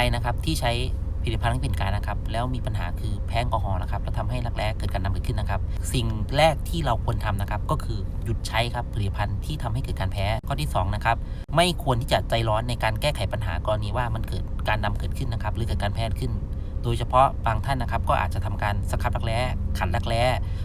รนะครับที่ใช้ผลิตภัณฑ์ทั้งเป็นการนะครับ แล้วมีปัญหาคือแพ้แอลกอฮอล์นะครับแล้วทำให้รักแร้เกิดการดำเกิดขึ้นนะครับ สิ่งแรกที่เราควรทำนะครับ ก็คือหยุดใช้ครับผลิตภัณฑ์ที่ทำให้เกิดการแพ้ข้อที่สองนะครับไม่ควรที่จะใจร้อนในการแก้ไขปัญหากรณีว่ามันเกิดการดำเกิดขึ้นนะครับ หรือเกิดการแพ้ขึ้น โดยเฉพาะบางท่านนะครับ ก็อาจจะทำการสครับรักแร้ขันรักแร้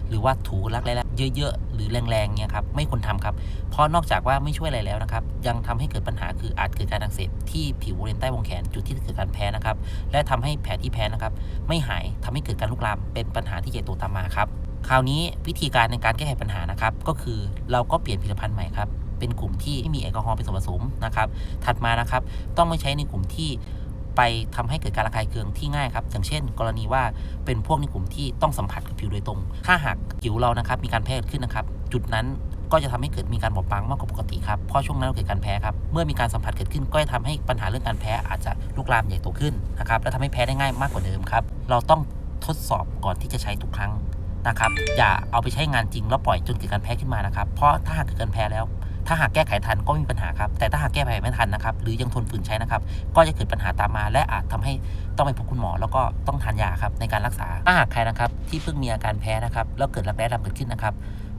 หรือว่าถูรักแร้เยอะๆ หรือแรงๆเนี่ยครับไม่ควรทำครับ เพราะนอกจากว่าไม่ช่วยอะไรแล้วนะครับ ยังทำให้เกิดปัญหาคืออาจเกิดการอักเสบที่ผิวบริเวณใต้วงแขนจุดที่เกิดการแพ้นะครับ และทำให้แผลที่แพ้นะครับ ไม่หายทำให้เกิดการลุกลามเป็นปัญหาที่ใหญ่โตตามมาครับคราวนี้วิธีการในการแก้ไขปัญหานะครับ ก็คือเราก็เปลี่ยนผลิตภัณฑ์ใหม่ครับเป็นกลุ่มที่ไม่มีแอลกอฮอล์เป็นส่วนผสมนะครับ ถัดมานะครับ ต้องไม่ใช้ในกลุ่มที่ ไปทำให้เกิดการระคายเคืองที่ง่ายครับ อย่างเช่น กรณีว่าเป็นพวกในกลุ่มที่ต้องสัมผัสกับผิวโดยตรง ถ้าหากผิวเรานะครับมีการแพ้เกิดขึ้นนะครับ จุดนั้นก็จะทำให้เกิดมีการบอบบางมากกว่าปกติครับ เพราะช่วงนั้นเกิดการแพ้ครับ เมื่อมีการสัมผัสเกิดขึ้นก็จะทำให้ปัญหาเรื่องการแพ้อาจจะลุกลามใหญ่โตขึ้นนะครับ และทำให้แพ้ได้ง่ายมากกว่าเดิมครับ เราต้องทดสอบก่อนที่จะใช้ทุกครั้งนะครับ อย่าเอาไปใช้งานจริงแล้วปล่อยจนเกิดการแพ้ขึ้นมานะครับ เพราะถ้าหากเกิดการแพ้แล้ว ถ้าหากแก้ไขทันก็ไม่มีปัญหาครับ แต่ถ้าหากแก้ไขไม่ทันนะครับ หรือยังทนฝืนใช้นะครับ ก็จะเกิดปัญหาตามมา และอาจทำให้ต้องไปพบคุณหมอ แล้วก็ต้องทานยาครับในการรักษา ถ้าหากใครนะครับ ที่เพิ่งมีอาการแพ้นะครับ แล้วเกิดรักแร้ดำเกิดขึ้นนะครับ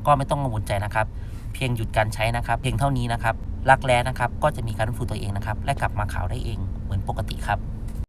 ก็ไม่ต้องกังวลใจนะครับ เพียงหยุดการใช้นะครับ เพียงเท่านี้นะครับ รักแร้นะครับ ก็จะมีการฟื้นฟูตัวเองนะครับ และกลับมาขาวได้เองเหมือนปกติครับ